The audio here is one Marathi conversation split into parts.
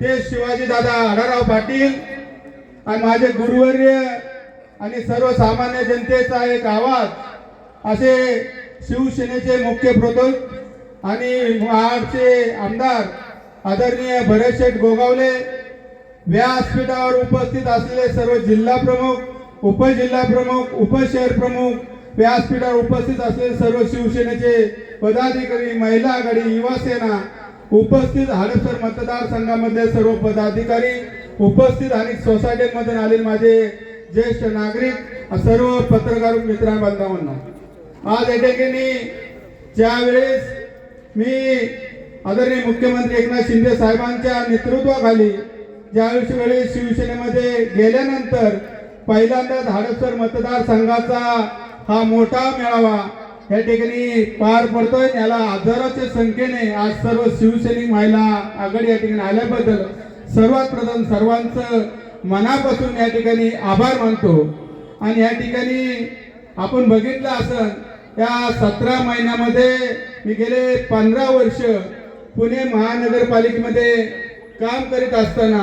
ते शिवाजी दादा आढाराव पाटील आणि माझे गुरुवर्य आणि सर्वसामान्य जनतेचा एक आवाज असे शिवसेनेचे मुख्य प्रतोद आणि महाडचे आमदार आदरणीय भरतशेठ गोगावले व्यासपीठावर उपस्थित असलेले सर्व जिल्हा प्रमुख उपजिल्हा प्रमुख उपशहर प्रमुख व्यासपीठावर उपस्थित असलेले सर्व शिवसेनेचे पदाधिकारी महिला आघाडी युवासेना उपस्थित हडपसर मतदारसंघामध्ये सर्व पदाधिकारी उपस्थित अनेक सोसायटीमधून आलेले माझे ज्येष्ठ नागरिक सर्व पत्रकार मित्रांबांधवांना आज या ठिकाणी ज्यावेळेस मी आदरणीय मुख्यमंत्री एकनाथ शिंदे साहेबांच्या नेतृत्वाखाली ज्यावेळेस वेळेस शिवसेनेमध्ये गेल्यानंतर पहिल्यांदाच हडपसर मतदारसंघाचा हा मोठा मेळावा या ठिकाणी पार पडतोय याला हजारोच्या संख्येने आज सर्व शिवसैनिक महिला आघाडी या ठिकाणी आल्याबद्दल सर्वात प्रथम सर्वांचं मनापासून या ठिकाणी आभार मानतो. आणि या ठिकाणी आपण बघितलं असं या सतरा महिन्यामध्ये मी गेले पंधरा वर्ष पुणे महानगरपालिकेमध्ये काम करीत असताना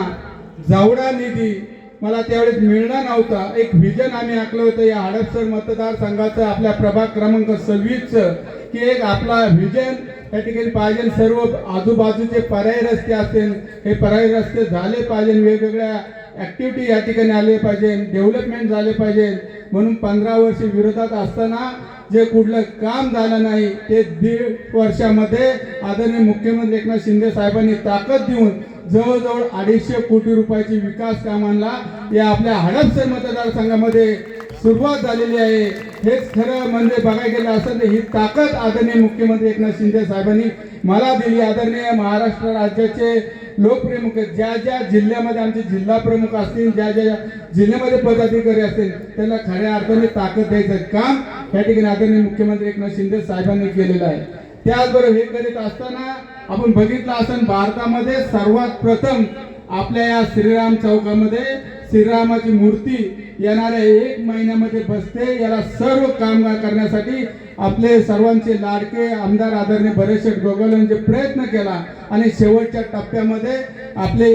जावडा निधी मला त्यावेळेस मिळणार नव्हता. एक व्हिजन आम्ही आखलं होतं या हडपसर मतदारसंघाचं आपल्या प्रभाग क्रमांक सव्वीसचं की एक आपला व्हिजन या ठिकाणी पाहिजे. सर्व आजूबाजूचे पर्याय रस्ते असतील हे पर्याय रस्ते झाले पाहिजे. वेगवेगळ्या ऍक्टिव्हिटी या ठिकाणी आले पाहिजे डेव्हलपमेंट झाले पाहिजे. म्हणून पंधरा वर्ष विरोधात असताना जे कुठलं काम झालं नाही ते दीड वर्षामध्ये आदरणीय मुख्यमंत्री एकनाथ शिंदे साहेबांनी ताकद देऊन जवळजवळ अडीचशे कोटी रुपयाची विकास कामांना या आपल्या हडपसर मतदारसंघामध्ये सुरुवात झालेली आहे. हेच खरं म्हणजे बघायला गेलं असं तर ही ताकद आदरणीय मुख्यमंत्री एकनाथ शिंदे साहेबांनी मला दिली. आदरणीय महाराष्ट्र राज्याचे लोकप्रमुख ज्या ज्या जिल्ह्यामध्ये आमचे जिल्हा प्रमुख असतील ज्या ज्या जिल्ह्यामध्ये पदाधिकारी असतील त्यांना खऱ्या अर्थाने ताकद द्यायचं काम या ठिकाणी आदरणीय मुख्यमंत्री एकनाथ शिंदे साहेबांनी केलेलं आहे. त्याचबरोबर हे करीत असताना आपण बघितलं असं भारतामध्ये सर्वात प्रथम आपल्या या श्रीराम चौकामध्ये श्रीरामाची मूर्ती येणाऱ्या एक महिन्यामध्ये बसते. याला सर्व काम करण्यासाठी आपले सर्वांचे लाडके आमदार आदरणीय बरेचसे गोगोल यांचे प्रयत्न केला आणि शेवटच्या टप्प्यामध्ये आपले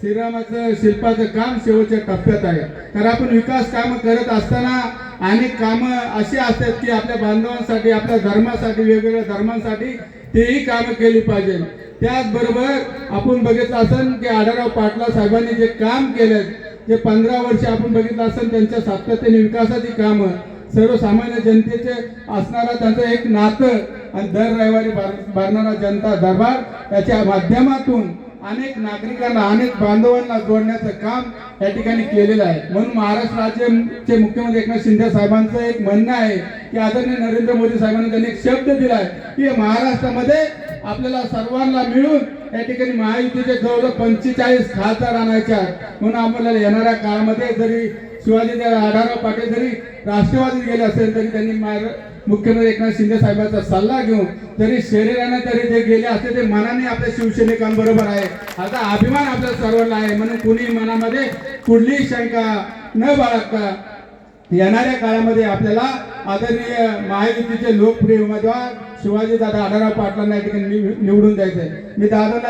श्रीरामाचं शिल्पाचं काम शेवटच्या टप्प्यात आहे. तर आपण विकास कामं करत असताना अनेक कामं अशी असतात की आपल्या बांधवांसाठी आपल्या धर्मासाठी वेगवेगळ्या धर्मांसाठी तेही कामं केली पाहिजे. त्याचबरोबर आपण बघितलं असेल की आढळराव पाटला साहेबांनी जे काम केलं जे पंधरा वर्ष आपण बघितलं असेल त्यांच्या सातत्याने विकासाची कामं सर्वसामान्य जनतेचे असणारा त्यांचं एक नातं आणि दर रविवारी भर- भरणारा जनता दरबार याच्या माध्यमातून अनेक नागरिकांना अनेक बांधवांना जोडण्याचं काम या ठिकाणी केलेलं आहे. म्हणून महाराष्ट्र राज्याचे मुख्यमंत्री एकनाथ शिंदे साहेबांचं एक म्हणणं आहे की आदरणीय नरेंद्र मोदी साहेबांनी त्यांनी एक शब्द दिलाय की महाराष्ट्रामध्ये आपल्याला सर्वांना मिळून या ठिकाणी महायुतीचे जवळजवळ पंचेचाळीस खासदार आणायचे आहेत. म्हणून आपल्याला येणाऱ्या काळामध्ये जरी शिवाजी आढाराव पाटील जरी राष्ट्रवादीत गेले असेल तरी त्यांनी मार- मुख्यमंत्री एकनाथ शिंदे साहेबांचा सल्ला घेऊन तरी शरीराने तरी ते गेले असते ते मनाने आपल्या शिवसैनिकांबरोबर आहे. आता अभिमान आपल्या सर्वांना आहे. म्हणून कुणी मनामध्ये कुठलीही शंका न बाळगता येणाऱ्या काळामध्ये आपल्याला आदरणीय महायुतीचे लोकप्रिय उमेदवार शिवाजी दादा आढाराव पाटलांना या ठिकाणी निवडून द्यायचंय. मी दादाला